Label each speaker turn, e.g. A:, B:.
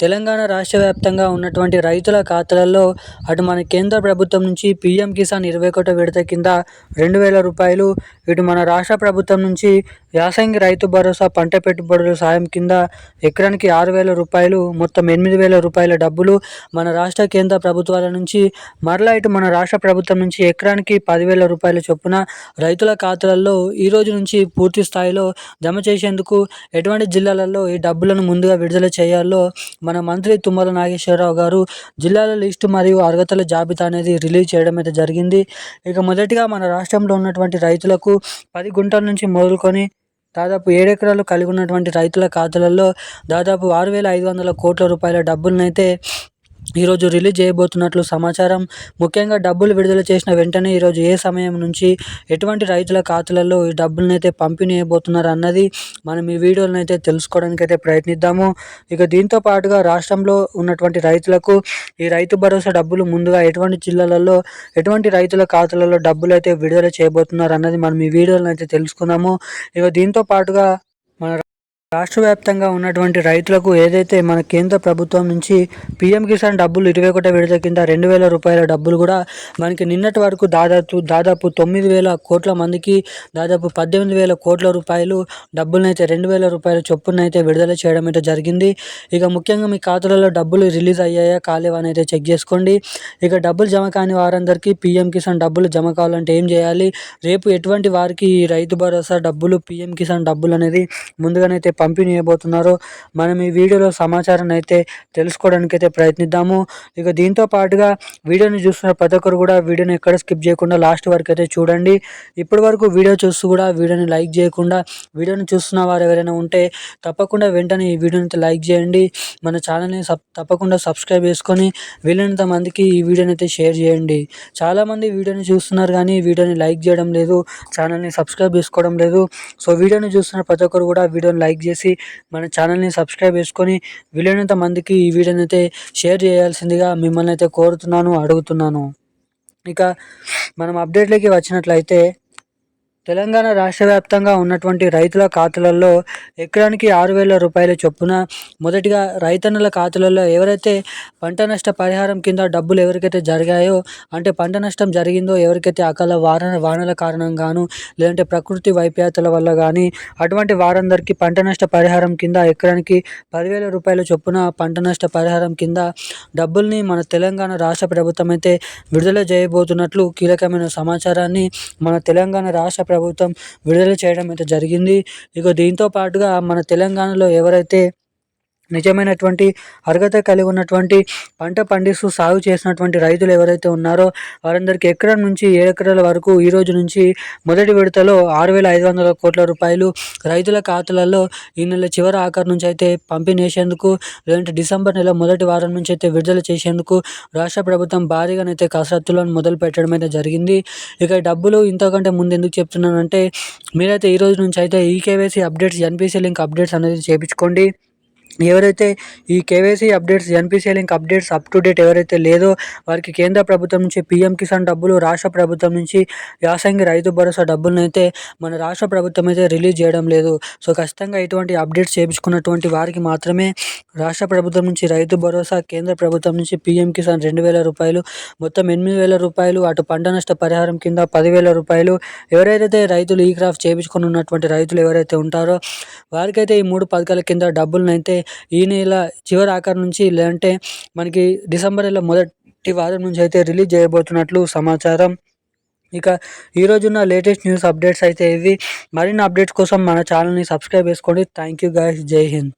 A: Telangana రాష్ట్ర వ్యాప్తంగా ఉన్నటువంటి రైతుల ఖాతాలలో అటు మన కేంద్ర ప్రభుత్వం నుంచి పీఎం కిసాన్ ఇరవై ఒకటో విడత కింద రెండు వేల రూపాయలు ఇటు మన రాష్ట్ర ప్రభుత్వం నుంచి యాసంగి రైతు భరోసా పంట పెట్టుబడుల సాయం కింద ఎకరానికి ఆరు వేల రూపాయలు మొత్తం ఎనిమిది వేల రూపాయల డబ్బులు మన రాష్ట్ర కేంద్ర ప్రభుత్వాల నుంచి మరలా ఇటు మన రాష్ట్ర ప్రభుత్వం నుంచి ఎకరానికి పదివేల రూపాయల చొప్పున రైతుల ఖాతాలలో ఈ రోజు నుంచి పూర్తి స్థాయిలో జమ చేసేందుకు ఎటువంటి జిల్లాలలో ఈ డబ్బులను ముందుగా విడుదల చేయాలో మన మంత్రి తుమ్మల నాగేశ్వరరావు గారు జిల్లాల లిస్టు మరియు అర్హతల జాబితా అనేది రిలీజ్ చేయడం అయితే జరిగింది. ఇక మొదటిగా మన రాష్ట్రంలో ఉన్నటువంటి రైతులకు పది గుంటల నుంచి మొదలుకొని దాదాపు ఏడెకరాలు కలిగి ఉన్నటువంటి రైతుల ఖాతాలలో దాదాపు ఆరు వేల ఐదు వందల కోట్ల రూపాయల డబ్బులనైతే ఈరోజు రిలీజ్ చేయబోతున్నట్లు సమాచారం. ముఖ్యంగా డబ్బులు విడుదల చేసిన వెంటనే ఈరోజు ఏ సమయం నుంచి ఎటువంటి రైతుల ఖాతాలలో ఈ డబ్బులను అయితే పంపిణీ చేయబోతున్నారు అన్నది మనం ఈ వీడియోలను అయితే తెలుసుకోవడానికి అయితే ప్రయత్నిద్దాము. ఇక దీంతో పాటుగా రాష్ట్రంలో ఉన్నటువంటి రైతులకు ఈ రైతు భరోసా డబ్బులు ముందుగా ఎటువంటి జిల్లాలలో ఎటువంటి రైతుల ఖాతాలలో డబ్బులు అయితే విడుదల చేయబోతున్నారు అన్నది మనం ఈ వీడియోలను అయితే తెలుసుకుందాము. ఇక దీంతో పాటుగా రాష్ట్ర వ్యాప్తంగా ఉన్నటువంటి రైతులకు ఏదైతే మన కేంద్ర ప్రభుత్వం నుంచి పీఎం కిసాన్ డబ్బులు ఇరవై ఒకటో విడత కింద రెండు వేల రూపాయల డబ్బులు కూడా మనకి నిన్నటి వరకు దాదాపు దాదాపు తొమ్మిది వేల కోట్ల మందికి దాదాపు పద్దెనిమిది వేల కోట్ల రూపాయలు డబ్బులనైతే రెండు వేల రూపాయల చొప్పునైతే విడుదల చేయడం అయితే జరిగింది. ఇక ముఖ్యంగా మీ ఖాతాలలో డబ్బులు రిలీజ్ అయ్యాయా కాలేవా అయితే చెక్ చేసుకోండి. ఇక డబ్బులు జమ కాని వారందరికీ పీఎం కిసాన్ డబ్బులు జమ కావాలంటే ఏం చేయాలి? రేపు ఎటువంటి వారికి ఈ రైతు భరోసా డబ్బులు పీఎం కిసాన్ డబ్బులు అనేది ముందుగానైతే పంపిణీ చేయబోతున్నారో మనం ఈ వీడియోలో సమాచారాన్ని అయితే తెలుసుకోవడానికి అయితే ప్రయత్నిద్దాము. ఇక దీంతో పాటుగా వీడియోని చూస్తున్న ప్రతి ఒక్కరు కూడా వీడియోని ఎక్కడ స్కిప్ చేయకుండా లాస్ట్ వరకు అయితే చూడండి. ఇప్పటి వరకు వీడియో చూస్తూ కూడా వీడియోని లైక్ చేయకుండా వీడియోని చూస్తున్న వారు ఎవరైనా ఉంటే తప్పకుండా వెంటనే ఈ వీడియోని అయితే లైక్ చేయండి. మన ఛానల్ని సబ్ తప్పకుండా సబ్స్క్రైబ్ చేసుకొని వీలైనంత మందికి ఈ వీడియోని అయితే షేర్ చేయండి. చాలామంది వీడియోని చూస్తున్నారు కానీ వీడియోని లైక్ చేయడం లేదు ఛానల్ని సబ్స్క్రైబ్ చేసుకోవడం లేదు. సో వీడియోని చూస్తున్న ప్రతి ఒక్కరు కూడా వీడియోని లైక్ చేసి మన ఛానల్ని సబ్స్క్రైబ్ చేసుకొని వీలైనంత మందికి ఈ వీడియోని అయితే షేర్ చేయాల్సిందిగా మిమ్మల్ని అయితే కోరుతున్నాను అడుగుతున్నాను. ఇక మనం అప్డేట్లోకి వచ్చినట్లయితే తెలంగాణ రాష్ట్ర వ్యాప్తంగా ఉన్నటువంటి రైతుల ఖాతాలలో ఎకరానికి ఆరు వేల రూపాయల చొప్పున మొదటిగా రైతన్నుల ఖాతాలలో ఎవరైతే పంట నష్ట పరిహారం కింద డబ్బులు ఎవరికైతే జరిగాయో అంటే పంట నష్టం జరిగిందో ఎవరికైతే అకాల వాన వానల కారణంగాను లేదంటే ప్రకృతి వైపరీత్యాల వల్ల కానీ అటువంటి వారందరికీ పంట నష్ట పరిహారం కింద ఎకరానికి పదివేల రూపాయల చొప్పున పంట నష్ట పరిహారం కింద డబ్బుల్ని మన తెలంగాణ రాష్ట్ర ప్రభుత్వం అయితే విడుదల చేయబోతున్నట్లు కీలకమైన సమాచారాన్ని మన తెలంగాణ రాష్ట్ర ప్రభుత్వం విడుదల చేయడం అయితే జరిగింది. ఇక దీంతో పాటుగా మన తెలంగాణలో ఎవరైతే నిజమైనటువంటి అర్హత కలిగి ఉన్నటువంటి పంట పండిస్తూ సాగు చేసినటువంటి రైతులు ఎవరైతే ఉన్నారో వారందరికీ ఎకరం నుంచి ఏ ఎకరాల వరకు ఈ రోజు నుంచి మొదటి విడతలో ఆరు వేల ఐదు వందల కోట్ల రూపాయలు రైతుల ఖాతాలలో ఈ నెల చివరి ఆఖరి నుంచి అయితే పంపిణీ చేసేందుకు లేదంటే డిసెంబర్ నెల మొదటి వారం నుంచి అయితే విడుదల చేసేందుకు రాష్ట్ర ప్రభుత్వం భారీగానైతే కసరత్తులను మొదలు పెట్టడం అయితే జరిగింది. ఇక డబ్బులు ఇంతకంటే ముందు ఎందుకు చెప్తున్నానంటే మీరైతే ఈ రోజు నుంచి అయితే eKYC updates NPC link updates అనేది చేయించుకోండి ఎవరైతే e KYC updates NPCI link updates up to date ఎవరైతే లేదో వారికి కేంద్ర ప్రభుత్వం నుంచి పీఎం కిసాన్ డబ్బులు రాష్ట్ర ప్రభుత్వం నుంచి యాసంగి రైతు భరోసా డబ్బులను అయితే మన రాష్ట్ర ప్రభుత్వం అయితే రిలీజ్ చేయడం లేదు. సో ఖచ్చితంగా ఇటువంటి అప్డేట్స్ చేయించుకున్నటువంటి వారికి మాత్రమే రాష్ట్ర ప్రభుత్వం నుంచి రైతు భరోసా కేంద్ర ప్రభుత్వం నుంచి పీఎం కిసాన్ రెండు వేల రూపాయలు మొత్తం ఎనిమిది వేల రూపాయలు అటు పంట నష్ట పరిహారం కింద పదివేల రూపాయలు ఎవరైతే రైతులు ఈ క్రాఫ్ట్ చేయించుకుని ఉన్నటువంటి రైతులు ఎవరైతే ఉంటారో వారికైతే ఈ మూడు పథకాల కింద డబ్బులను అయితే ఈ నెల చివరి ఆఖరి నుంచి లేదంటే మనకి డిసెంబర్ నెల మొదటి వారం నుంచి అయితే రిలీజ్ చేయబోతున్నట్లు సమాచారం. ఇక ఈరోజున్న లేటెస్ట్ న్యూస్ అప్డేట్స్ అయితే ఇవి. మరిన్ని అప్డేట్స్ కోసం మన ఛానల్ని సబ్స్క్రైబ్ చేసుకోండి. Thank you guys. జై హింద్.